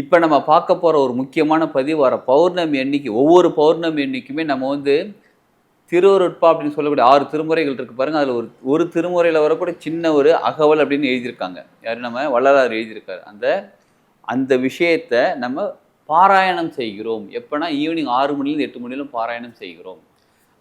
இப்போ நம்ம பார்க்க போகிற ஒரு முக்கியமான பதிவு வர பௌர்ணமி அன்னைக்கு ஒவ்வொரு பௌர்ணமி அன்னைக்குமே நம்ம வந்து திருவருட்பா அப்படின்னு சொல்லக்கூடிய ஆறு திருமுறைகள் இருக்கு பாருங்க. அதில் ஒரு ஒரு திருமுறையில் வரக்கூடிய சின்ன ஒரு அகவல் அப்படின்னு எழுதியிருக்காங்க. யார்? நம்ம வள்ளலார் எழுதியிருக்காரு. அந்த அந்த விஷயத்தை நம்ம பாராயணம் செய்கிறோம். எப்போனா ஈவினிங் ஆறு மணிலேருந்து எட்டு மணிலும் பாராயணம் செய்கிறோம்.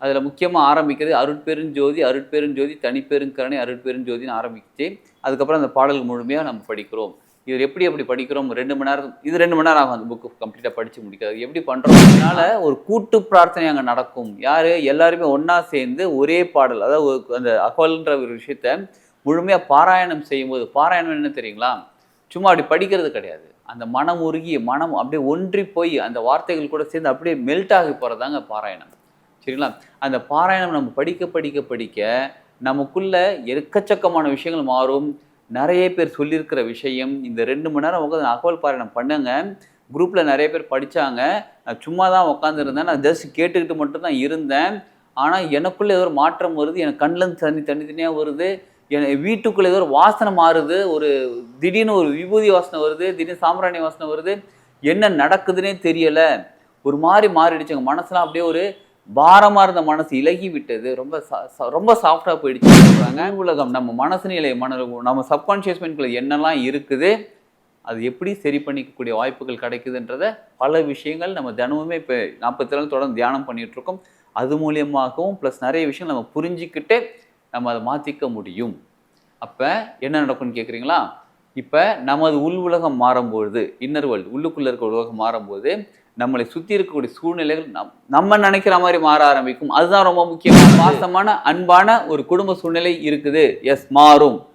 அதில் முக்கியமாக ஆரம்பிக்கிறது அருட்பெருஞ்சோதி அருட்பெருஞ்சோதி தனிப்பெருங்கரணை அருட்பெருஞ்சோதின்னு ஆரம்பித்து அதுக்கப்புறம் அந்த பாடல் முழுமையாக நம்ம படிக்கிறோம். இது எப்படி எப்படி படிக்கிறோம்? ரெண்டு மணி நேரம் இது ரெண்டு மணி நேரம் ஆகும் அந்த புக்கு கம்ப்ளீட்டாக படித்து முடிக்காது எப்படி பண்ணுறோம் அதனால ஒரு கூட்டு பிரார்த்தனை அங்கே நடக்கும். யார்? எல்லாருமே ஒன்றா சேர்ந்து ஒரே பாடல் அதாவது ஒரு- அந்த அகவல்ன்ற ஒரு விஷயத்த முழுமையாக பாராயணம் செய்யும்போது பாராயணம் என்ன தெரியுங்களா? சும்மா அப்படி படிக்கிறது கிடையாது. அந்த மனம் உருகி மனம் அப்படியே ஒன்றி போய் அந்த வார்த்தைகள் கூட சேர்ந்து அப்படியே மெல்ட் ஆகி போகிறதாங்க பாராயணம். சரிங்களா? அந்த பாராயணம் நம்ம படிக்க படிக்க படிக்க நமக்குள்ள எக்கச்சக்கமான விஷயங்கள் மாறும். நிறைய பேர் சொல்லியிருக்கிற விஷயம். இந்த ரெண்டு மணி நேரம் உட்காந்து அகவல் பாராயணம் பண்ணுங்க. குரூப்பில் நிறைய பேர் படித்தாங்க நான் சும்மா தான் உட்காந்துருந்தேன். நான் ஜஸ்ட் கேட்டுக்கிட்டு மட்டும்தான் இருந்தேன். ஆனால் எனக்குள்ளே ஏதோ ஒரு மாற்றம் வருது. எனக்கு கண்ணிலேருந்து தண்ணி தனித்தனியாக தனியாக வருது. என் வீட்டுக்குள்ளே ஏதோ ஒரு வாசனை மாறுது. ஒரு திடீர்னு ஒரு விபூதி வாசனை வருது. திடீர்னு சாம்பிராணி வாசனை வருது. என்ன நடக்குதுன்னே தெரியலை. ஒரு மாதிரி மாறிடுச்சு எங்கள் மனசுலாம் அப்படியே ஒரு பாரமாக இருந்த மனசு இலகி விட்டது ரொம்ப ரொம்ப சாஃப்டாக போயிடுச்சு சொல்கிறாங்க உலகம் நம்ம மனசு நிலை மன நம்ம சப்கான்ஷியஸ் மைண்ட்குள்ள என்னெல்லாம் இருக்குது அது எப்படி சரி பண்ணிக்கக்கூடிய வாய்ப்புகள் கிடைக்குதுன்றத பல விஷயங்கள் நம்ம தினமுமே இப்போ நாற்பத்தி நாள் தொடர்ந்து தியானம் பண்ணிட்டு இருக்கோம் அது மூலியமாகவும் ப்ளஸ் நிறைய விஷயங்கள் நம்ம புரிஞ்சுக்கிட்டு நம்ம அதை மாற்றிக்க முடியும். அப்போ என்ன நடக்கும்னு கேட்குறீங்களா இப்போ நமது உள் உலகம் மாறும்பொழுது இன்னர் வேர்ல்டு உள்ளுக்குள்ளே இருக்க உலகம் மாறும்போது நம்மளை சுற்றி இருக்கக்கூடிய சூழ்நிலைகள் நம் நம்ம நினைக்கிற மாதிரி மாற ஆரம்பிக்கும். அதுதான் ரொம்ப முக்கியமான பாசமான அன்பான ஒரு குடும்ப சூழ்நிலை இருக்குது. எஸ் மாறும்.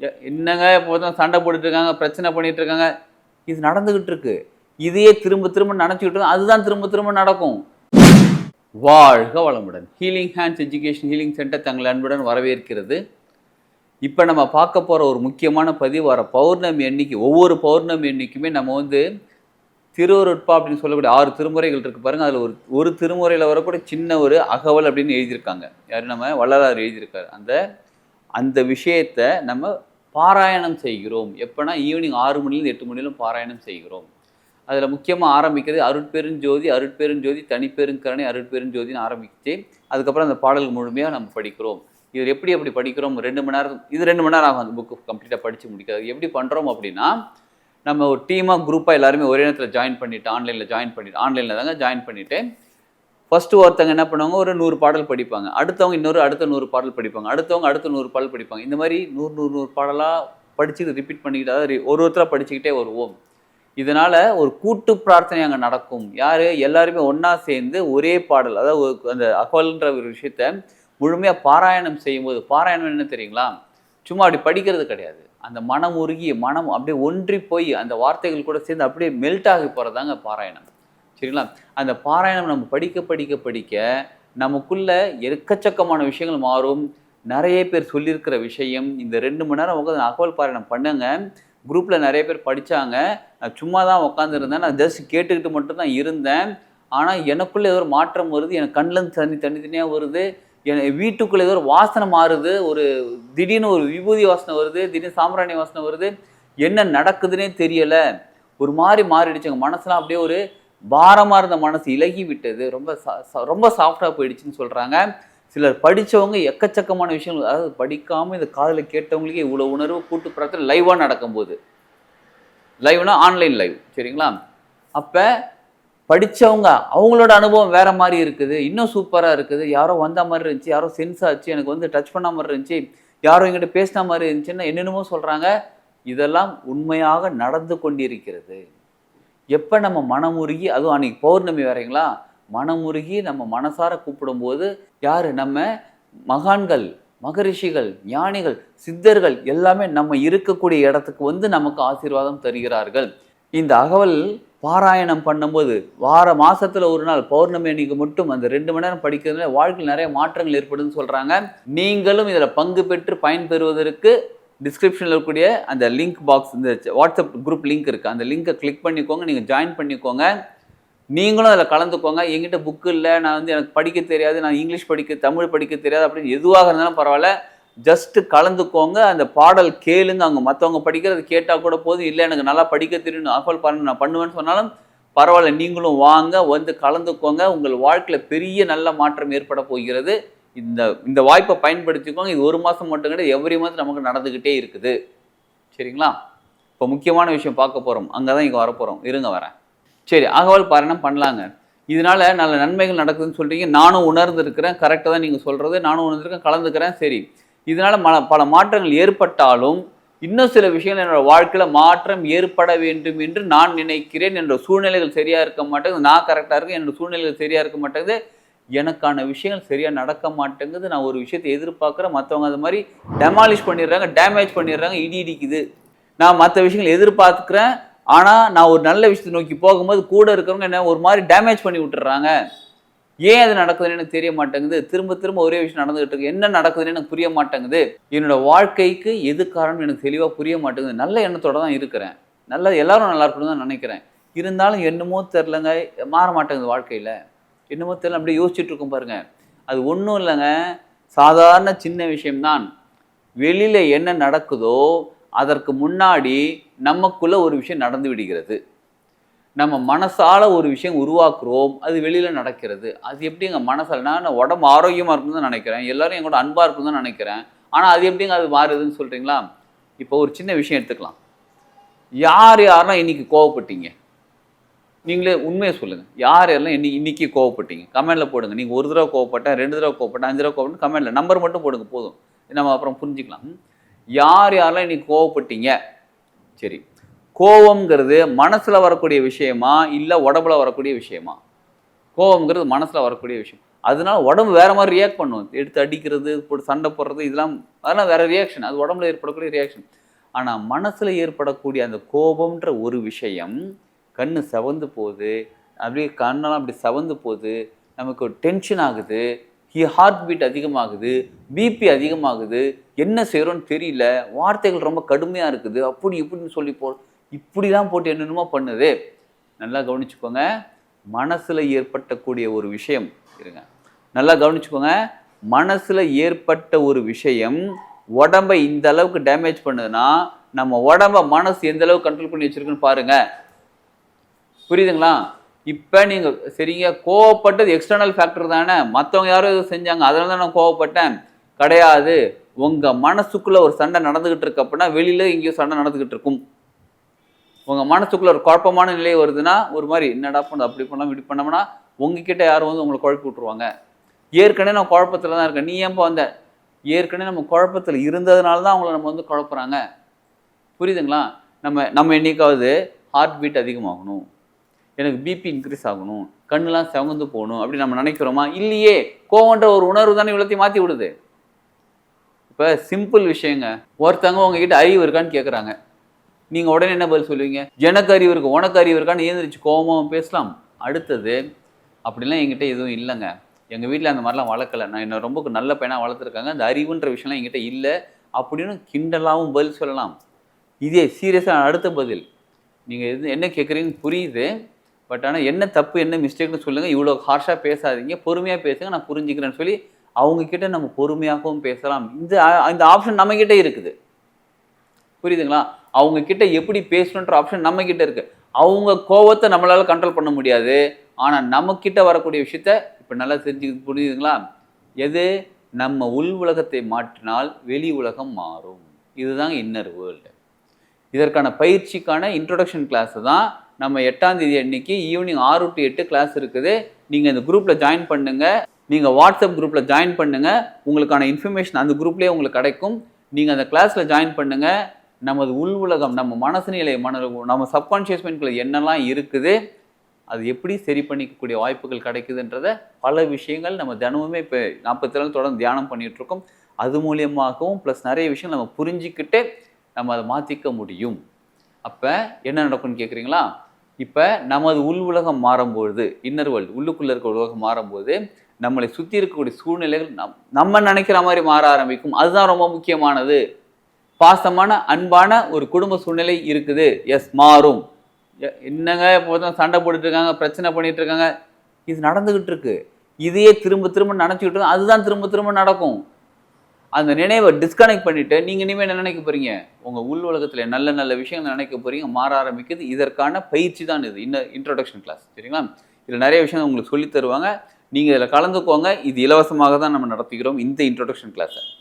எ- என்னங்க இப்போ தான் சண்டை போட்டுட்டு இருக்காங்க பிரச்சனை பண்ணிட்டு இருக்காங்க. இது நடந்துகிட்டு இருக்கு. இதையே திரும்ப திரும்ப நினச்சிக்கிட்டு அதுதான் திரும்ப திரும்ப நடக்கும். வாழ்க வளமுடன். Healing hands education healing centre தங்களை அன்புடன் வரவேற்கிறது. இப்போ நம்ம பார்க்க போகிற ஒரு முக்கியமான பதிவு வர பௌர்ணமி அன்னைக்கு ஒவ்வொரு பௌர்ணமி அன்னைக்குமே நம்ம வந்து திருவருட்பா அப்படின்னு சொல்லக்கூடிய ஆறு திருமுறைகள் இருக்கு பாருங்க. அதில் ஒரு ஒரு திருமுறையில் வரக்கூடிய சின்ன ஒரு அகவல் அப்படின்னு எழுதியிருக்காங்க. யார்? நம்ம வள்ளலார் எழுதியிருக்காரு. அந்த அந்த விஷயத்தை நம்ம பாராயணம் செய்கிறோம். எப்போனா ஈவினிங் ஆறு மணிலேருந்து எட்டு மணிலும் பாராயணம் செய்கிறோம். அதில் முக்கியமாக ஆரம்பிக்கிறது அருட்பெருஞ்சோதி அருட்பெருஞ்சோதி தனிப்பெருங்கருணை அருட்பெருஞ்சோதின்னு ஆரம்பிச்சு அதுக்கப்புறம் அந்த பாடல் முழுமையாக நம்ம படிக்கிறோம். இது எப்படி எப்படி படிக்கிறோம்? ரெண்டு மணி நேரம் இது ரெண்டு மணி நேரம் ஆகும் அந்த புக்கு கம்ப்ளீட்டாக படித்து முடிக்காது எப்படி பண்ணுறோம் அப்படின்னா நம்ம ஒரு டீமாக குரூப்பாக எல்லாருமே ஒரே நேரத்தில் ஜாயின் பண்ணிவிட்டு ஆன்லைனில் ஜாயின் பண்ணிட்டு ஆன்லைனில் தாங்க ஜாயின் பண்ணிவிட்டு ஃபஸ்ட்டு ஒருத்தவங்க என்ன பண்ணுவாங்க ஒரு நூறு பாடல் படிப்பாங்க. அடுத்தவங்க இன்னொரு அடுத்த நூறு பாடல் படிப்பாங்க. அடுத்தவங்க அடுத்த நூறு பாடல் படிப்பாங்க. இந்த மாதிரி நூறு நூறு நூறு பாடலாக படித்து ரிப்பீட் பண்ணிக்கிட்டு அதாவது ஒரு ஒருத்தராக படிச்சுக்கிட்டே வருவோம். இதனால் ஒரு கூட்டு பிரார்த்தனை அங்கே நடக்கும். யார்? எல்லாருமே ஒன்றா சேர்ந்து ஒரே பாடல் அதாவது ஒரு- அந்த அகவல்ன்ற ஒரு விஷயத்த முழுமையாக பாராயணம் செய்யும்போது பாராயணம் என்ன தெரியுங்களா? சும்மா அப்படி படிக்கிறது கிடையாது. அந்த மனம் உருகி மனம் அப்படியே ஒன்றி போய் அந்த வார்த்தைகள் கூட சேர்ந்து அப்படியே மெல்ட் ஆகி போகிறதாங்க பாராயணம். சரிங்களா? அந்த பாராயணம் நம்ம படிக்க படிக்க படிக்க நமக்குள்ள எக்கச்சக்கமான விஷயங்கள் மாறும். நிறைய பேர் சொல்லியிருக்கிற விஷயம் இந்த ரெண்டு மணி நேரம் உட்காந்து அகவல் பாராயணம் பண்ணுங்க. குரூப்பில் நிறைய பேர் படித்தாங்க நான் சும்மா தான் உட்காந்துருந்தேன். நான் ஜஸ்ட் கேட்டுக்கிட்டு மட்டும்தான் இருந்தேன். ஆனால் எனக்குள்ளே ஏதோ ஒரு மாற்றம் வருது. எனக்கு கண்ணில் தண்ணி தனித்தனியாக தனியாக வருது. என் வீட்டுக்குள்ளே ஏதோ ஒரு வாசனை மாறுது ஒரு திடீர்னு ஒரு விபூதி வாசனை வருது திடீர்னு சாம்பிராணி வாசனை வருது. என்ன நடக்குதுன்னே தெரியலை. ஒரு மாதிரி மாறிடுச்சு. எங்கள் மனசுலாம் அப்படியே ஒரு பாரமாக இருந்த மனசு இலகி விட்டது. ரொம்ப சா- சா- ரொம்ப சாஃப்டாக போயிடுச்சுன்னு சொல்கிறாங்க சிலர் படிச்சவங்க எக்கச்சக்கமான விஷயங்கள் அதாவது படிக்காமல் இந்த காதில் கேட்டவங்களுக்கே இவ்வளோ உணர்வு கூட்டு பிரார்த்தனை லைவாக நடக்கும்போது. லைவ்னா ஆன்லைன் லைவ் சரிங்களா? அப்போ படித்தவங்க அவங்களோட அனுபவம் வேற மாதிரி இருக்குது. இன்னும் சூப்பராக இருக்குது. யாரோ வந்த மாதிரி இருந்துச்சு யாரோ சென்ஸ் ஆச்சு எனக்கு வந்து டச் பண்ண மாதிரி இருந்துச்சு யாரோ எங்கிட்ட பேசின மாதிரி இருந்துச்சுன்னா என்னென்னமோ சொல்கிறாங்க இதெல்லாம் உண்மையாக நடந்து கொண்டிருக்கிறது. எப்போ நம்ம மனமுருகி அதுவும் அன்றைக்கி பௌர்ணமி வரைங்களா மனமுருகி நம்ம மனசார கூப்பிடும்போது யார்? நம்ம மகான்கள் மகரிஷிகள் ஞானிகள் சித்தர்கள் எல்லாமே நம்ம இருக்கக்கூடிய இடத்துக்கு வந்து நமக்கு ஆசீர்வாதம் தருகிறார்கள். இந்த அகவல் பாராயணம் பண்ணும்போது வார மாசத்துல ஒரு நாள் பௌர்ணமி அன்னைக்கு மட்டும் அந்த ரெண்டு மணி நேரம் படிக்கிறதுல வாழ்க்கையில் நிறைய மாற்றங்கள் ஏற்படுதுன்னு சொல்றாங்க. நீங்களும் இதில் பங்கு பெற்று பயன்பெறுவதற்கு டிஸ்கிரிப்ஷனில் இருக்கக்கூடிய அந்த லிங்க் பாக்ஸ் இந்த வாட்ஸ்அப் குரூப் லிங்க் இருக்குது அந்த லிங்கை கிளிக் பண்ணிக்கோங்க நீங்கள் ஜாயின் பண்ணிக்கோங்க. நீங்களும் அதில் கலந்துக்கோங்க. என்கிட்ட புக்கு இல்லை நான் வந்து எனக்கு படிக்க தெரியாது நான் இங்கிலீஷ் படிக்க தமிழ் படிக்க தெரியாது அப்படின்னு எதுவாக இருந்தாலும் பரவாயில்ல. ஜஸ்ட்டு கலந்துக்கோங்க அந்த பாடல் கேளுங்க அவங்க மற்றவங்க படிக்கிறது கேட்டால் கூட போதும். இல்லை எனக்கு நல்லா படிக்க தெரியும் அகவல் பண்ண நான் பண்ணுவேன்னு சொன்னாலும் பரவாயில்ல நீங்களும் வாங்க வந்து கலந்துக்கோங்க. உங்கள் வாழ்க்கையில் பெரிய நல்ல மாற்றம் ஏற்பட போகிறது. இந்த இந்த வாய்ப்பை பயன்படுத்திக்கோங்க. இது ஒரு மாதம் மட்டும் கிடையாது எவ்ரி மந்த் நமக்கு நடந்துக்கிட்டே இருக்குது. சரிங்களா? இப்போ முக்கியமான விஷயம் பார்க்க போகிறோம் அங்கே தான் இங்கே வரப்போகிறோம் இருங்க வரேன். சரி அகவல் பாரணம் பண்ணலாங்க. இதனால நல்ல நன்மைகள் நடக்குதுன்னு சொல்கிறீங்க நானும் உணர்ந்துருக்கிறேன். கரெக்டாக தான் நீங்கள் சொல்கிறது நானும் உணர்ந்துருக்கேன். கலந்துக்கிறேன். சரி. இதனால் மல பல மாற்றங்கள் ஏற்பட்டாலும் இன்னும் சில விஷயங்கள் என்னோட வாழ்க்கையில் மாற்றம் ஏற்பட வேண்டும் என்று நான் நினைக்கிறேன் என்னோட சூழ்நிலைகள் சரியாக இருக்க மாட்டேங்குது. நான் கரெக்டாக இருக்கேன் என்னோட சூழ்நிலைகள் சரியாக இருக்க மாட்டேங்குது. எனக்கான விஷயங்கள் சரியாக நடக்க மாட்டேங்குது. நான் ஒரு விஷயத்தை எதிர்பார்க்குறேன். மற்றவங்க அது மாதிரி டெமாலிஷ் பண்ணிடுறாங்க டேமேஜ் பண்ணிடுறாங்க இடி இடிக்குது. நான் மற்ற விஷயங்கள் எதிர்பார்க்குறேன். ஆனால் நான் ஒரு நல்ல விஷயத்தை நோக்கி போகும்போது கூட இருக்கிறவங்க என்ன ஒரு மாதிரி டேமேஜ் பண்ணி விட்டுறாங்க ஏன் அது நடக்குதுன்னு எனக்கு தெரிய மாட்டேங்குது. திரும்ப திரும்ப ஒரே விஷயம் நடந்துகிட்டு இருக்கு. என்ன நடக்குதுன்னு எனக்கு புரிய மாட்டேங்குது. என்னோட வாழ்க்கைக்கு எது காரணம் எனக்கு தெளிவாக புரிய மாட்டேங்குது. நல்ல எண்ணத்தோட தான் இருக்கிறேன். நல்ல எல்லாரும் நல்லா இருக்கணும்னு தான் நினைக்கிறேன். இருந்தாலும் என்னமோ தெரிலங்க மாற மாட்டேங்குது வாழ்க்கையில். என்னமோ தெரியல அப்படியே யோசிச்சுட்டு இருக்கும் பாருங்க. அது ஒன்றும் இல்லைங்க. சாதாரண சின்ன விஷயம்தான். வெளியில் என்ன நடக்குதோ அதற்கு முன்னாடி நமக்குள்ள ஒரு விஷயம் நடந்து விடுகிறது. நம்ம மனசால ஒரு விஷயம் உருவாக்குறோம் அது வெளியில நடக்கிறது. அது எப்படி எங்க மனசாலனா நான் உடம்பு ஆரோக்கியமா இருக்குன்னு தான் நினைக்கிறேன். எல்லாரும் என் கூட அன்பா இருக்குன்னு தான் நினைக்கிறேன். ஆனா அது எப்படிங்க அது மாறுதுன்னு சொல்றீங்களா? இப்போ ஒரு சின்ன விஷயம் எடுத்துக்கலாம். யார் யாரெல்லாம் இன்னைக்கு கோவப்பட்டீங்க? நீங்களே உண்மையை சொல்லுங்க. யார் யாரெல்லாம் இன்னைக்கு இன்னைக்கு கோவப்பட்டீங்க? கமெண்ட்ல போடுங்க. நீங்க ஒரு தடவை கோவப்பட்டேன் ரெண்டு தடவை கோவப்பட்டேன் அஞ்சு தடவை கோவப்பட்டேன் கமெண்ட்ல நம்பர் மட்டும் போடுங்க போதும். நம்ம அப்புறம் புரிஞ்சுக்கலாம். யார் யாரெல்லாம் இன்னைக்கு கோவப்பட்டீங்க? சரி. கோவம்ங்கிறது மனசில் வரக்கூடிய விஷயமா இல்லை உடம்புல வரக்கூடிய விஷயமா? கோவம்ங்கிறது மனசில் வரக்கூடிய விஷயம். அதனால உடம்பு வேற மாதிரி ரியாக்ட் பண்ணும். எடுத்து அடிக்கிறது போட்டு சண்டை போடுறது இதெல்லாம் அதெல்லாம் வேற ரியாக்ஷன் அது உடம்புல ஏற்படக்கூடிய ரியாக்ஷன் ஆனால் மனசில் ஏற்படக்கூடிய அந்த கோபம்ன்ற ஒரு விஷயம் கண்ணு செவந்து போகுது. அப்படியே கண்ணெல்லாம் அப்படி செவந்து போகுது. நமக்கு டென்ஷன் ஆகுது. ஹார்ட் பீட் அதிகமாகுது. பிபி அதிகமாகுது. என்ன செய்கிறோன்னு தெரியல. வார்த்தைகள் ரொம்ப கடுமையாக இருக்குது. அப்படி இப்படின்னு சொல்லி போ இப்படிலாம் போட்டு என்னென்னமோ பண்ணுது. நல்லா கவனிச்சுக்கோங்க. மனசில் ஏற்பட்டக்கூடிய ஒரு விஷயம் இருங்க. நல்லா கவனிச்சுக்கோங்க. மனசில் ஏற்பட்ட ஒரு விஷயம் உடம்பை இந்த அளவுக்கு டேமேஜ் பண்ணுதுன்னா நம்ம உடம்ப மனசு எந்த அளவுக்கு கண்ட்ரோல் பண்ணி வச்சிருக்குன்னு பாருங்க. புரியுதுங்களா? இப்போ நீங்கள் சரிங்க கோவப்பட்டது எக்ஸ்டர்னல் ஃபேக்டர் தானே. மற்றவங்க யாரும் எதுவும் செஞ்சாங்க அதனால தான் நான் கோவப்பட்டேன். கிடையாது. உங்கள் மனசுக்குள்ள ஒரு சண்டை நடந்துகிட்டு இருக்கு அப்படின்னா வெளியில எங்கேயோ சண்டை நடந்துகிட்டு இருக்கும். உங்கள் மனசுக்குள்ள ஒரு குழப்பமான நிலை வருதுன்னா ஒரு மாதிரி என்னடா பண்ண அப்படி பண்ணலாம் இப்படி பண்ணோம்னா? உங்ககிட்ட யாரும் வந்து உங்களை குழப்பி விட்ருவாங்க ஏற்கனவே நான் குழப்பத்தில் தான் இருக்கேன். நீ ஏன்பா வந்த? ஏற்கனவே நம்ம குழப்பத்தில் இருந்ததுனால தான் அவங்கள நம்ம வந்து குழப்புறாங்க. புரியுதுங்களா? நம்ம நம்ம என்னைக்காவது ஹார்ட் பீட் அதிகமாகணும். எனக்கு பிபி இன்க்ரீஸ் ஆகணும். கண்ணெலாம் செவந்து போகணும். அப்படி நம்ம நினைக்கிறோமா? இல்லையே. கோவன்ற ஒரு உணர்வு தானே இவ்வளோத்தையும் மாற்றி விடுது. இப்போ சிம்பிள் விஷயங்க. ஒருத்தவங்க உங்ககிட்ட அறிவு இருக்கான்னு கேட்குறாங்க நீங்கள் உடனே என்ன பதில் சொல்லுவீங்க? எனக்கு அறிவு இருக்கு உனக்கு அறிவு இருக்கான்னு ஏந்திரிச்சு கோவமாக பேசலாம். அடுத்தது அப்படிலாம் என்கிட்ட எதுவும் இல்லைங்க. எங்கள் வீட்டில் அந்த மாதிரிலாம் வளர்க்கல. நான் என்ன ரொம்ப நல்ல பையனாக வளர்த்துருக்காங்க. அந்த அறிவுன்ற விஷயம்லாம் என்கிட்ட இல்லை. அப்படின்னு கிண்டலாகவும் பதில் சொல்லலாம். இதே சீரியஸாக அடுத்த பதில். நீங்கள் எது என்ன கேட்குறீங்கன்னு புரியுது. பட் ஆனால் என்ன தப்பு என்ன மிஸ்டேக்னு சொல்லுங்கள் இவ்வளோ ஹார்ஷாக பேசாதீங்க. பொறுமையாக பேசுங்க. நான் புரிஞ்சுக்கிறேன்னு சொல்லி அவங்கக்கிட்ட நம்ம பொறுமையாகவும் பேசலாம். இந்த இந்த ஆப்ஷன் நம்மக்கிட்ட இருக்குது. புரியுதுங்களா? அவங்க கிட்ட எப்படி பேசணுன்ற ஆப்ஷன் நம்ம கிட்ட இருக்கு. அவங்க கோவத்தை நம்மளால கண்ட்ரோல் பண்ண முடியாது. ஆனால் நம்ம கிட்ட வரக்கூடிய விஷயத்த இப்போ நல்லா தெரிஞ்சு புரியுதுங்களா? எது? நம்ம உள் உலகத்தை மாற்றினால் வெளி உலகம் மாறும். இதுதான் இன்னர் வேர்ல்டு இதற்கான பயிற்சிக்கான இன்ட்ரொடக்ஷன் கிளாஸ் தான் நம்ம எட்டாம் தேதி அன்னைக்கு ஈவினிங் ஆறு டு எட்டு கிளாஸ் இருக்குது. நீங்கள் இந்த குரூப்பில் ஜாயின் பண்ணுங்கள் நீங்கள் வாட்ஸ்அப் குரூப்பில் ஜாயின் பண்ணுங்கள் உங்களுக்கான இன்ஃபர்மேஷன் அந்த குரூப்லேயே உங்களுக்கு கிடைக்கும். நீங்கள் அந்த கிளாஸில் ஜாயின் பண்ணுங்கள் நமது உள் உலகம் நம்ம மனசு நிலை மன நம்ம சப்கான்ஷியஸ் மைண்ட்குள்ள என்னெல்லாம் இருக்குது அது எப்படி சரி பண்ணிக்கக்கூடிய வாய்ப்புகள் கிடைக்குதுன்றத பல விஷயங்கள் நம்ம தினமுமே இப்போ நாற்பத்தி நாள் தொடர்ந்து தியானம் பண்ணிட்டு இருக்கோம் அது மூலியமாகவும் ப்ளஸ் நிறைய விஷயம் நம்ம புரிஞ்சுக்கிட்டு நம்ம அதை மாற்றிக்க முடியும். அப்போ என்ன நடக்கும்னு கேட்குறீங்களா இப்போ நமது உள் உலகம் மாறும்பொழுது இன்னர் வேர்ல்டு உள்ளுக்குள்ளே இருக்க உலகம் மாறும்போது நம்மளை சுற்றி இருக்கக்கூடிய சூழ்நிலைகள் நம் நம்ம நினைக்கிற மாதிரி மாற ஆரம்பிக்கும். அதுதான் ரொம்ப முக்கியமானது. பாசமான அன்பான ஒரு குடும்ப சூழ்நிலை இருக்குது. எஸ் மாறும். எ- என்னங்க இப்போ சண்டை போட்டுட்டு இருக்காங்க பிரச்சனை பண்ணிட்டு இருக்காங்க இது நடந்துகிட்டு இருக்கு இதையே திரும்ப திரும்ப நினச்சிக்கிட்டு அதுதான் திரும்ப திரும்ப நடக்கும். அந்த நினைவை டிஸ்கனெக்ட் பண்ணிட்டு நீங்க இனிமேல் என்ன நினைக்க போறீங்க? உங்க உள் உலகத்துல நல்ல நல்ல விஷயங்கள் நினைக்க போறீங்க மாற ஆரம்பிக்குது. இதற்கான பயிற்சி தான் இது. இன்ன இன்ட்ரொடக்ஷன் கிளாஸ் சரிங்களா? இதில் நிறைய விஷயங்கள் உங்களுக்கு சொல்லித் தருவாங்க. நீங்க இதில் கலந்துக்கோங்க. இது இலவசமாக தான் நம்ம நடத்துகிறோம் இந்த இன்ட்ரோடக்ஷன் கிளாஸை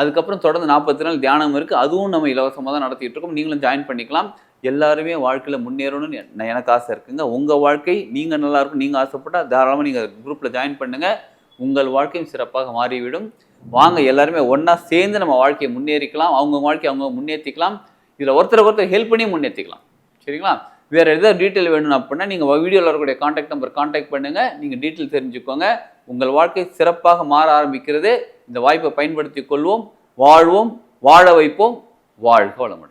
அதுக்கப்புறம் தொடர்ந்து நாற்பத்தி நாள் தியானம் இருக்குது அதுவும் நம்ம இலவசமாக தான் நடத்திட்டு இருக்கோம். நீங்களும் ஜாயின் பண்ணிக்கலாம். எல்லாருமே வாழ்க்கையில் முன்னேறணும்னு எனக்கு ஆசை இருக்குங்க. உங்கள் வாழ்க்கை நீங்கள் நல்லாயிருக்கும் நீங்கள் ஆசைப்பட்டால் தாராளமாக நீங்கள் குரூப்பில் ஜாயின் பண்ணுங்கள் உங்கள் வாழ்க்கையும் சிறப்பாக மாறிவிடும். வாங்க எல்லாருமே ஒன்றா சேர்ந்து நம்ம வாழ்க்கையை முன்னேறிக்கலாம். அவங்க வாழ்க்கையை அவங்க முன்னேற்றிக்கலாம் இதில் ஒருத்தர் ஒருத்தர் ஹெல்ப் பண்ணி முன்னேற்றிக்கலாம் சரிங்களா? வேறு எதாவது டீட்டெயில் வேணும் அப்படின்னா நீங்கள் வீடியோவில் வரக்கூடிய காண்டாக்ட் நம்பர் காண்டாக்ட் பண்ணுங்கள் நீங்கள் டீட்டெயில் தெரிஞ்சுக்கோங்க. உங்கள் வாழ்க்கை சிறப்பாக மாற ஆரம்பிக்கிறது. இந்த வாய்ப்பை பயன்படுத்தி கொள்வோம் வாழ்வோம் வாழ வைப்போம் வாழ்க வளமுடன்.